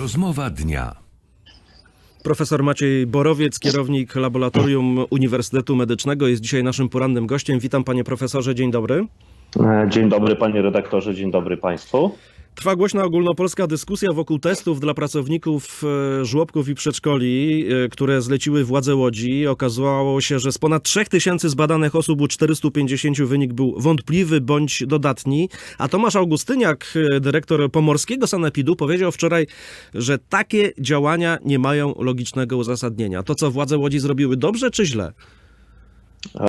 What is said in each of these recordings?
Rozmowa dnia. Profesor Maciej Borowiec, kierownik Laboratorium Uniwersytetu Medycznego, jest dzisiaj naszym porannym gościem. Witam panie profesorze, dzień dobry. E, Dzień dobry panie redaktorze, dzień dobry państwu. Trwa głośna ogólnopolska dyskusja wokół testów dla pracowników e, żłobków i przedszkoli, e, które zleciły władze Łodzi. Okazało się, że z ponad 3000 zbadanych osób u 450 wynik był wątpliwy bądź dodatni. A Tomasz Augustyniak, e, dyrektor pomorskiego sanepidu, powiedział wczoraj, że takie działania nie mają logicznego uzasadnienia. To, co władze Łodzi zrobiły dobrze czy źle?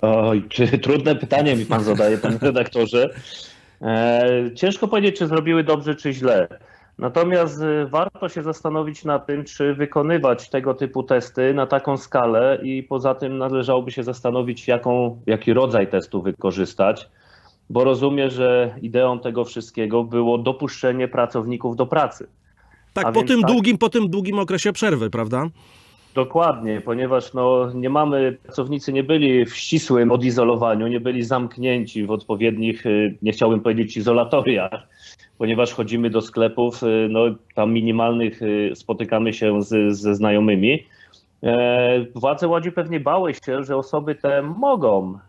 Oj, czy, trudne pytanie mi pan zadaje, panie redaktorze. E, ciężko powiedzieć, czy zrobiły dobrze, czy źle. Natomiast e, warto się zastanowić nad tym, czy wykonywać tego typu testy na taką skalę i poza tym należałoby się zastanowić, jaką, jaki rodzaj testu wykorzystać, bo rozumiem, że ideą tego wszystkiego było dopuszczenie pracowników do pracy. Tak, A po tym, tak. Długim, po tym długim okresie przerwy, prawda? Dokładnie, ponieważ no, nie mamy, pracownicy nie byli w ścisłym odizolowaniu, nie byli zamknięci w odpowiednich, y, nie chciałbym powiedzieć izolatoriach, ponieważ chodzimy do sklepów, y, no, tam minimalnych y, spotykamy się z, ze znajomymi. E, Władze Łodzi pewnie bały się, że osoby te mogą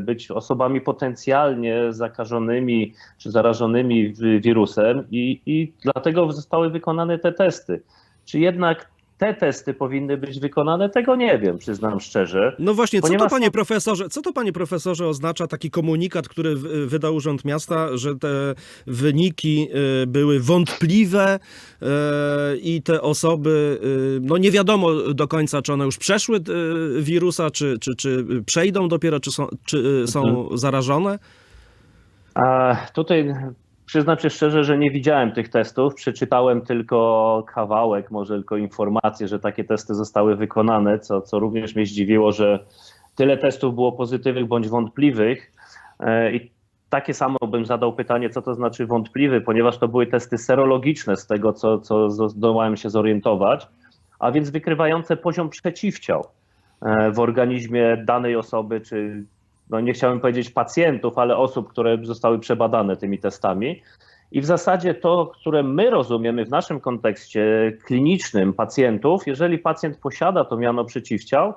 być osobami potencjalnie zakażonymi czy zarażonymi wi- wirusem i, i dlatego zostały wykonane te testy. Czy jednak te testy powinny być wykonane, tego nie wiem, przyznam szczerze. No właśnie, co to, panie profesorze, co to, panie profesorze, oznacza taki komunikat, który wydał Urząd Miasta, że te wyniki y, były wątpliwe y, i te osoby, y, no nie wiadomo do końca, czy one już przeszły wirusa, czy, czy, czy przejdą dopiero, czy są, czy są Mhm. zarażone? A tutaj przyznam się szczerze, że nie widziałem tych testów. Przeczytałem tylko kawałek, może tylko informację, że takie testy zostały wykonane, co, co również mnie zdziwiło, że tyle testów było pozytywnych bądź wątpliwych. E, I takie samo bym zadał pytanie, co to znaczy wątpliwy, ponieważ to były testy serologiczne z tego, co, co zdołałem się zorientować, a więc wykrywające poziom przeciwciał e, w organizmie danej osoby, czy no nie chciałem powiedzieć pacjentów, ale osób, które zostały przebadane tymi testami. I w zasadzie to, które my rozumiemy w naszym kontekście klinicznym pacjentów, jeżeli pacjent posiada to miano przeciwciał,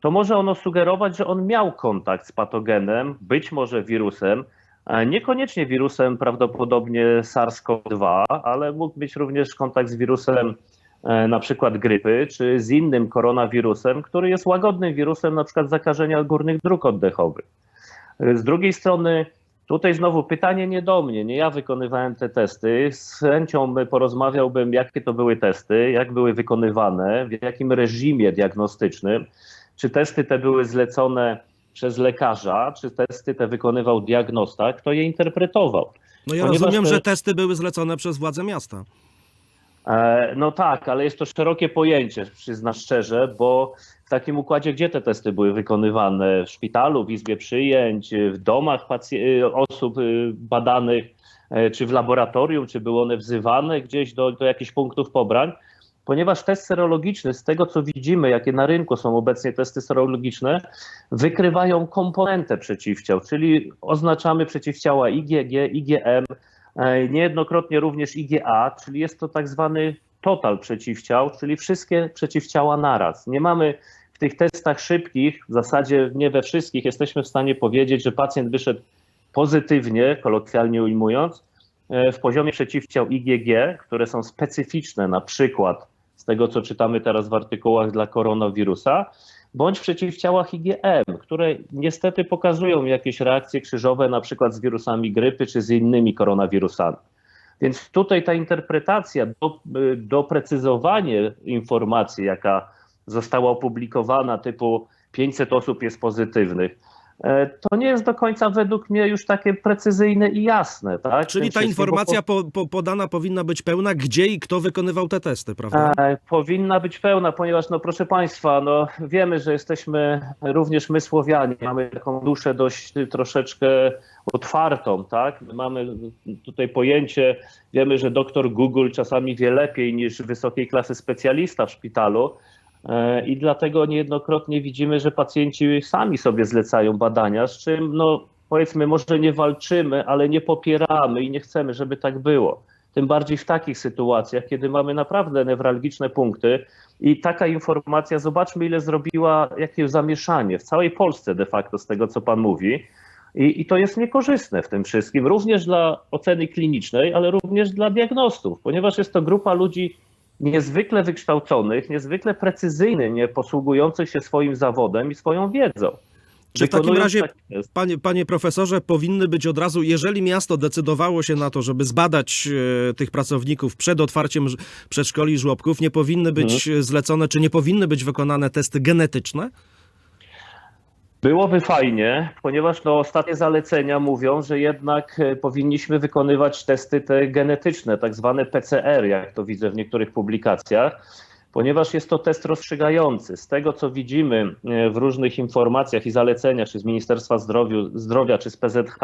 to może ono sugerować, że on miał kontakt z patogenem, być może wirusem, niekoniecznie wirusem prawdopodobnie SARS-CoV-2, ale mógł być również kontakt z wirusem na przykład grypy, czy z innym koronawirusem, który jest łagodnym wirusem na przykład zakażenia górnych dróg oddechowych. E, Z drugiej strony, tutaj znowu pytanie nie do mnie, nie ja wykonywałem te testy. Z chęcią by porozmawiałbym, jakie to były testy, jak były wykonywane, w jakim reżimie diagnostycznym, czy testy te były zlecone przez lekarza, czy testy te wykonywał diagnosta, kto je interpretował. No ja Ponieważ rozumiem, te- że testy były zlecone przez władze miasta. E, No tak, ale jest to szerokie pojęcie, przyznam szczerze, bo w takim układzie, gdzie te testy były wykonywane? W szpitalu, w izbie przyjęć, w domach pacj- osób y, badanych, e, czy w laboratorium, czy były one wzywane gdzieś do, do jakichś punktów pobrań? Ponieważ test serologiczny, z tego co widzimy, jakie na rynku są obecnie testy serologiczne, wykrywają komponentę przeciwciał, czyli oznaczamy przeciwciała IgG, IgM, Niejednokrotnie również IgA, czyli jest to tak zwany total przeciwciał, czyli wszystkie przeciwciała naraz. Nie mamy w tych testach szybkich, w zasadzie nie we wszystkich, jesteśmy w stanie powiedzieć, że pacjent wyszedł pozytywnie, kolokwialnie ujmując, e, w poziomie przeciwciał IgG, które są specyficzne na przykład z tego, co czytamy teraz w artykułach dla koronawirusa, bądź przeciwciałach IgM, które niestety pokazują jakieś reakcje krzyżowe, na przykład z wirusami grypy czy z innymi koronawirusami. Więc tutaj ta interpretacja, do, doprecyzowanie informacji, jaka została opublikowana, typu 500 osób jest pozytywnych, to nie jest do końca według mnie już takie precyzyjne i jasne. Tak? Czyli ta informacja po, po, podana powinna być pełna, gdzie i kto wykonywał te testy, prawda? E, Powinna być pełna, ponieważ, no proszę Państwa, no wiemy, że jesteśmy również my Słowianie, mamy taką duszę dość troszeczkę otwartą, tak? Mamy tutaj pojęcie, wiemy, że doktor Google czasami wie lepiej niż wysokiej klasy specjalista w szpitalu e, i dlatego niejednokrotnie widzimy, że pacjenci sami sobie zlecają badania, z czym, no powiedzmy, może nie walczymy, ale nie popieramy i nie chcemy, żeby tak było. tym bardziej w takich sytuacjach, kiedy mamy naprawdę newralgiczne punkty i taka informacja, zobaczmy ile zrobiła, jakie zamieszanie w całej Polsce de facto z tego, co pan mówi. I, I to jest niekorzystne w tym wszystkim, również dla oceny klinicznej, ale również dla diagnostów, ponieważ jest to grupa ludzi niezwykle wykształconych, niezwykle precyzyjnych, nie posługujących się swoim zawodem i swoją wiedzą. Czy w takim razie, panie, panie profesorze, powinny być od razu, jeżeli miasto decydowało się na to, żeby zbadać e, tych pracowników przed otwarciem przedszkoli i żłobków, nie powinny być Mhm. zlecone, czy nie powinny być wykonane testy genetyczne? Byłoby fajnie, ponieważ no, ostatnie zalecenia mówią, że jednak e, powinniśmy wykonywać testy te genetyczne, tak zwane PCR, jak to widzę w niektórych publikacjach, ponieważ jest to test rozstrzygający. Z tego, co widzimy e, w różnych informacjach i zaleceniach, czy z Ministerstwa Zdrowia, czy z PZH,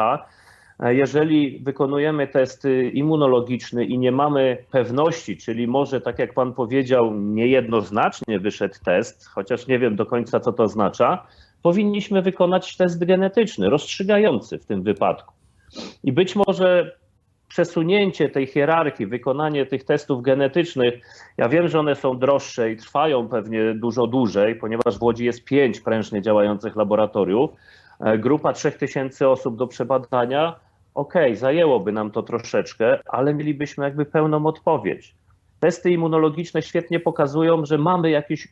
e, jeżeli wykonujemy test immunologiczny i nie mamy pewności, czyli może, tak jak pan powiedział, niejednoznacznie wyszedł test, chociaż nie wiem do końca, co to oznacza, powinniśmy wykonać test genetyczny, rozstrzygający w tym wypadku. I być może przesunięcie tej hierarchii, wykonanie tych testów genetycznych, ja wiem, że one są droższe i trwają pewnie dużo dłużej, ponieważ w Łodzi jest pięć prężnie działających laboratoriów, e, grupa 3000 osób do przebadania, okej, zajęłoby nam to troszeczkę, ale mielibyśmy jakby pełną odpowiedź. Testy immunologiczne świetnie pokazują, że mamy jakiś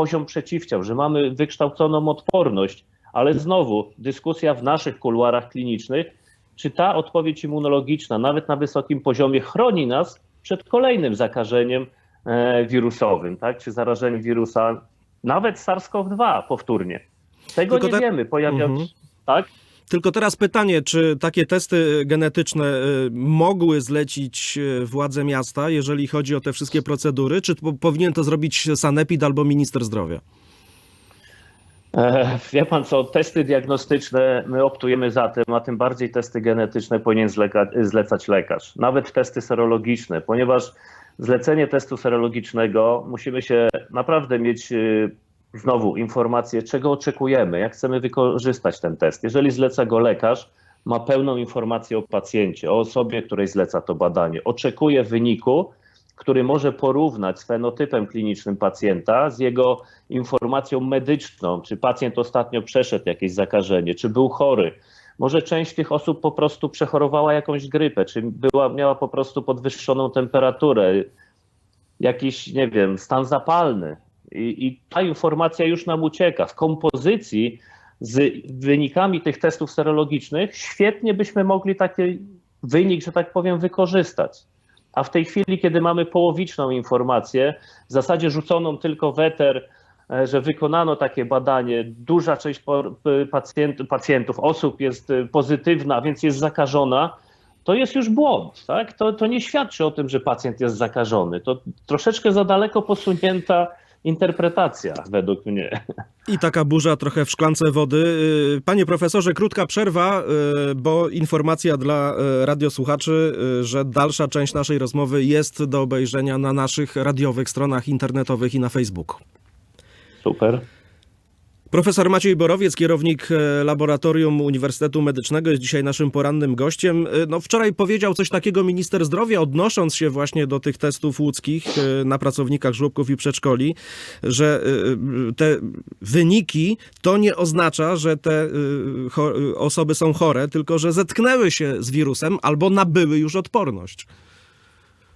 poziom przeciwciał, że mamy wykształconą odporność, ale znowu dyskusja w naszych kuluarach klinicznych, czy ta odpowiedź immunologiczna, nawet na wysokim poziomie, chroni nas przed kolejnym zakażeniem e, wirusowym, tak? czy zarażeniem wirusa, nawet SARS-CoV-2 powtórnie. Tego Tylko nie wiemy, pojawia Mhm. tak? Tylko teraz pytanie, czy takie testy genetyczne e, mogły zlecić e, władze miasta, jeżeli chodzi o te wszystkie procedury, czy po- powinien to zrobić sanepid albo minister zdrowia? E, Wie pan co, testy diagnostyczne my optujemy za tym, a tym bardziej testy genetyczne powinien zleka- zlecać lekarz. Nawet testy serologiczne, ponieważ zlecenie testu serologicznego musimy się naprawdę mieć y, znowu informację, czego oczekujemy, jak chcemy wykorzystać ten test. Jeżeli zleca go lekarz, ma pełną informację o pacjencie, o osobie, której zleca to badanie. Oczekuje wyniku, który może porównać z fenotypem klinicznym pacjenta, z jego informacją medyczną, czy pacjent ostatnio przeszedł jakieś zakażenie, czy był chory. Może część tych osób po prostu przechorowała jakąś grypę, czy była, miała po prostu podwyższoną temperaturę, jakiś, nie wiem, stan zapalny. I, I ta informacja już nam ucieka. W kompozycji z wynikami tych testów serologicznych świetnie byśmy mogli taki wynik, że tak powiem, wykorzystać. A w tej chwili, kiedy mamy połowiczną informację, w zasadzie rzuconą tylko weter, e, że wykonano takie badanie, duża część po- p- pacjent, pacjentów, osób jest e, pozytywna, więc jest zakażona, to jest już błąd. Tak? To, to nie świadczy o tym, że pacjent jest zakażony. To troszeczkę za daleko posunięta interpretacja według mnie. I taka burza trochę w szklance wody. Y, Panie profesorze, krótka przerwa, y, bo informacja dla y, radiosłuchaczy, że dalsza część naszej rozmowy jest do obejrzenia na naszych radiowych stronach internetowych i na Facebooku. Super. Profesor Maciej Borowiec, kierownik e, Laboratorium Uniwersytetu Medycznego, jest dzisiaj naszym porannym gościem. E, No, wczoraj powiedział coś takiego minister zdrowia, odnosząc się właśnie do tych testów łódzkich e, na pracownikach żłobków i przedszkoli, że te wyniki to nie oznacza, że te osoby są chore, tylko że zetknęły się z wirusem albo nabyły już odporność.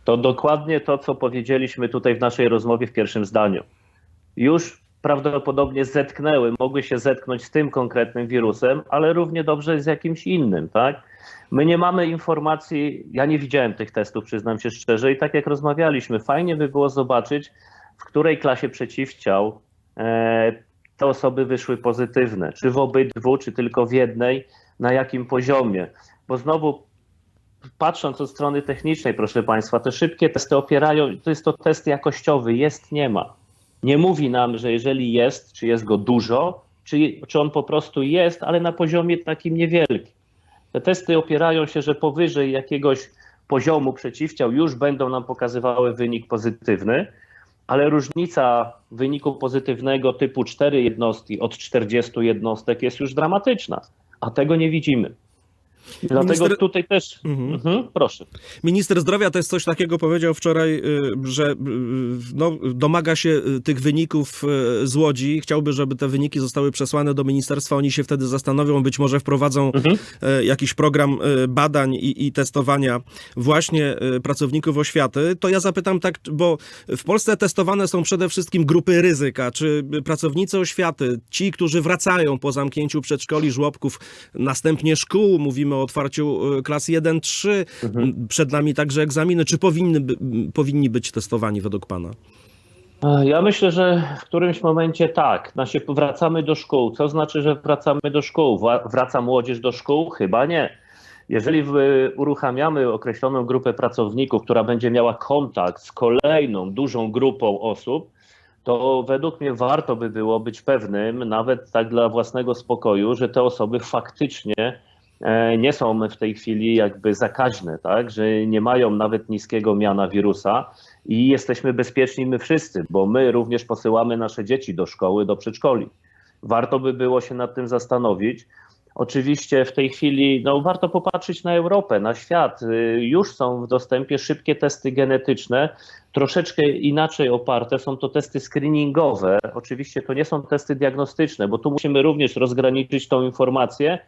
To dokładnie to, co powiedzieliśmy tutaj w naszej rozmowie w pierwszym zdaniu. Już prawdopodobnie zetknęły, mogły się zetknąć z tym konkretnym wirusem, ale równie dobrze z jakimś innym, tak? My nie mamy informacji, ja nie widziałem tych testów, przyznam się szczerze, i tak jak rozmawialiśmy, fajnie by było zobaczyć, w której klasie przeciwciał e, te osoby wyszły pozytywne, czy w obydwu, czy tylko w jednej, na jakim poziomie. Bo znowu patrząc od strony technicznej, proszę Państwa, te szybkie testy opierają, to jest to test jakościowy, jest, nie ma. Nie mówi nam, że jeżeli jest, czy jest go dużo, czy, czy on po prostu jest, ale na poziomie takim niewielkim. Te testy opierają się, że powyżej jakiegoś poziomu przeciwciał już będą nam pokazywały wynik pozytywny, ale różnica wyniku pozytywnego typu 4 jednostki od 40 jednostek jest już dramatyczna, a tego nie widzimy. Dlatego Minister- tutaj też. Mhm. Mhm, proszę. Minister zdrowia też coś takiego powiedział wczoraj, y, że y, no, domaga się y, tych wyników z Łodzi. Chciałby, żeby te wyniki zostały przesłane do ministerstwa. Oni się wtedy zastanowią, być może wprowadzą Mhm. jakiś program badań i, i testowania właśnie pracowników oświaty. To ja zapytam tak, bo w Polsce testowane są przede wszystkim grupy ryzyka. Czy pracownicy oświaty, ci, którzy wracają po zamknięciu przedszkoli, żłobków, następnie szkół, mówimy o otwarciu y, klas 1-3, Mhm. przed nami także egzaminy, czy powinny, powinni być testowani według Pana? Ja myślę, że w którymś momencie tak. Znaczy, wracamy do szkół. Co znaczy, że wracamy do szkół? Wraca młodzież do szkół? Chyba nie. Jeżeli w- uruchamiamy określoną grupę pracowników, która będzie miała kontakt z kolejną dużą grupą osób, to według mnie warto by było być pewnym, nawet tak dla własnego spokoju, że te osoby faktycznie e, nie są w tej chwili jakby zakaźne, tak? że nie mają nawet niskiego miana wirusa i jesteśmy bezpieczni my wszyscy, bo my również posyłamy nasze dzieci do szkoły, do przedszkoli. Warto by było się nad tym zastanowić. Oczywiście w tej chwili no, warto popatrzeć na Europę, na świat. Y, Już są w dostępie szybkie testy genetyczne, troszeczkę inaczej oparte. Są to testy screeningowe. Oczywiście to nie są testy diagnostyczne, bo tu musimy również rozgraniczyć tą informację,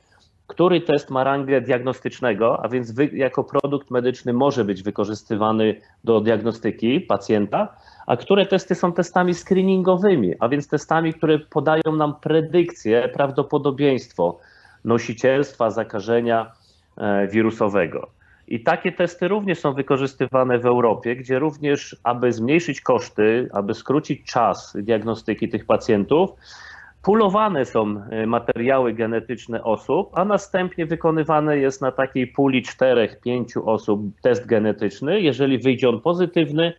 który test ma rangę diagnostycznego, a więc wy, jako produkt medyczny może być wykorzystywany do diagnostyki pacjenta, a które testy są testami screeningowymi, a więc testami, które podają nam predykcję, prawdopodobieństwo nosicielstwa zakażenia e, wirusowego. I takie testy również są wykorzystywane w Europie, gdzie również, aby zmniejszyć koszty, aby skrócić czas diagnostyki tych pacjentów, pulowane są e, materiały genetyczne osób, a następnie wykonywany jest na takiej puli 4-5 osób test genetyczny. Jeżeli wyjdzie on pozytywny,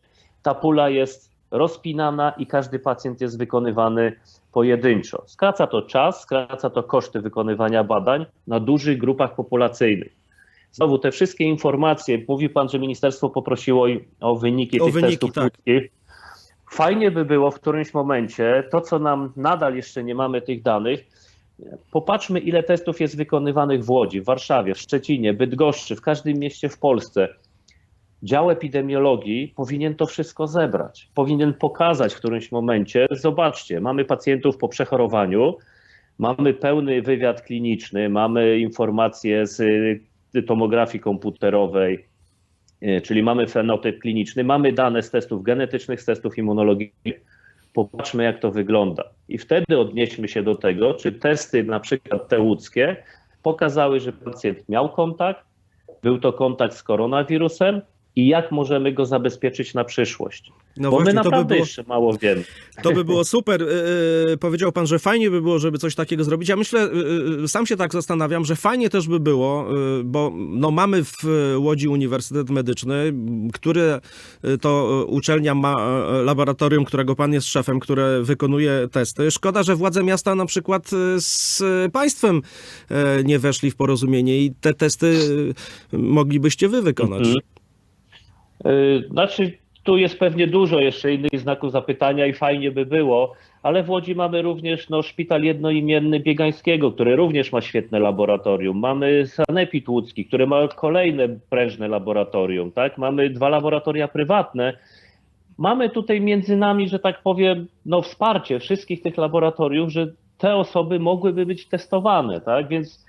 ta pula jest rozpinana i każdy pacjent jest wykonywany pojedynczo. Skraca to czas, skraca to koszty wykonywania badań na dużych grupach populacyjnych. Znowu te wszystkie informacje, mówi pan, że ministerstwo poprosiło o wyniki O tych wyniki, testów tak. ludzkich. Fajnie by było w którymś momencie, to co nam nadal jeszcze nie mamy tych danych, popatrzmy ile testów jest wykonywanych w Łodzi, w Warszawie, w Szczecinie, Bydgoszczy, w każdym mieście w Polsce. Dział epidemiologii powinien to wszystko zebrać. Powinien pokazać w którymś momencie, zobaczcie, mamy pacjentów po przechorowaniu, mamy pełny wywiad kliniczny, mamy informacje z y, tomografii komputerowej, czyli mamy fenotyp kliniczny, mamy dane z testów genetycznych, z testów immunologicznych. Popatrzmy, jak to wygląda. I wtedy odnieśmy się do tego, czy testy, na przykład te łódzkie, pokazały, że pacjent miał kontakt, był to kontakt z koronawirusem i jak możemy go zabezpieczyć na przyszłość. No Bo my właśnie, to by naprawdę było... jeszcze mało wiemy. To by było super. Yy, powiedział pan, że fajnie by było, żeby coś takiego zrobić. Ja myślę, yy, sam się tak zastanawiam, że fajnie też by było, yy, bo no, mamy w Łodzi Uniwersytet Medyczny, który to uczelnia ma laboratorium, którego pan jest szefem, które wykonuje testy. Szkoda, że władze miasta na przykład z państwem nie weszli w porozumienie i te testy moglibyście wy wykonać. Mhm. Znaczy, tu jest pewnie dużo jeszcze innych znaków zapytania i fajnie by było, ale w Łodzi mamy również no, szpital jednoimienny Biegańskiego, który również ma świetne laboratorium. Mamy Sanepid Łódzki, który ma kolejne prężne laboratorium. Tak? Mamy dwa laboratoria prywatne. Mamy tutaj między nami, że tak powiem, no, wsparcie wszystkich tych laboratoriów, że te osoby mogłyby być testowane. Tak? Więc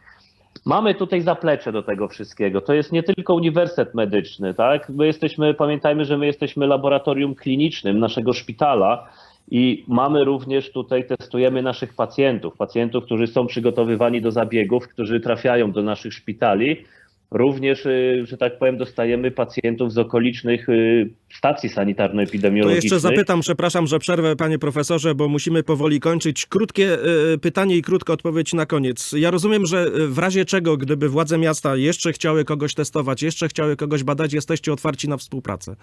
Mamy tutaj zaplecze do tego wszystkiego. To jest nie tylko uniwersytet medyczny, tak? My jesteśmy, pamiętajmy, że my jesteśmy laboratorium klinicznym naszego szpitala i mamy również tutaj, testujemy naszych pacjentów, pacjentów, którzy są przygotowywani do zabiegów, którzy trafiają do naszych szpitali. Również, y, że tak powiem, dostajemy pacjentów z okolicznych y, stacji To sanitarno-epidemiologicznych. jeszcze zapytam, przepraszam, że przerwę, panie profesorze, bo musimy powoli kończyć. Krótkie y, pytanie i krótka odpowiedź na koniec. Ja rozumiem, że w razie czego, gdyby władze miasta jeszcze chciały kogoś testować, jeszcze chciały kogoś badać, jesteście otwarci na współpracę.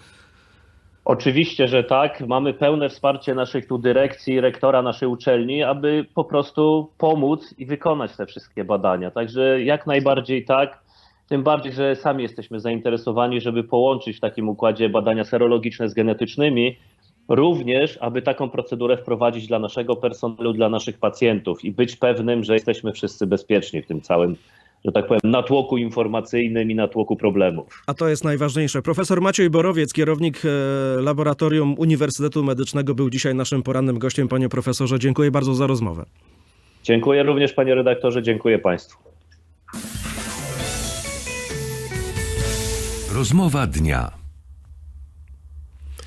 Oczywiście, że tak. Mamy pełne wsparcie naszych tu dyrekcji, rektora naszej uczelni, aby po prostu pomóc i wykonać te wszystkie badania. Także jak najbardziej tak. Tym bardziej, że sami jesteśmy zainteresowani, żeby połączyć w takim układzie badania serologiczne z genetycznymi, również aby taką procedurę wprowadzić dla naszego personelu, dla naszych pacjentów i być pewnym, że jesteśmy wszyscy bezpieczni w tym całym że tak powiem, natłoku informacyjnym i natłoku problemów. A to jest najważniejsze. Profesor Maciej Borowiec, kierownik e, Laboratorium Uniwersytetu Medycznego, był dzisiaj naszym porannym gościem. Panie profesorze, dziękuję bardzo za rozmowę. Dziękuję również, panie redaktorze, dziękuję państwu. Rozmowa dnia.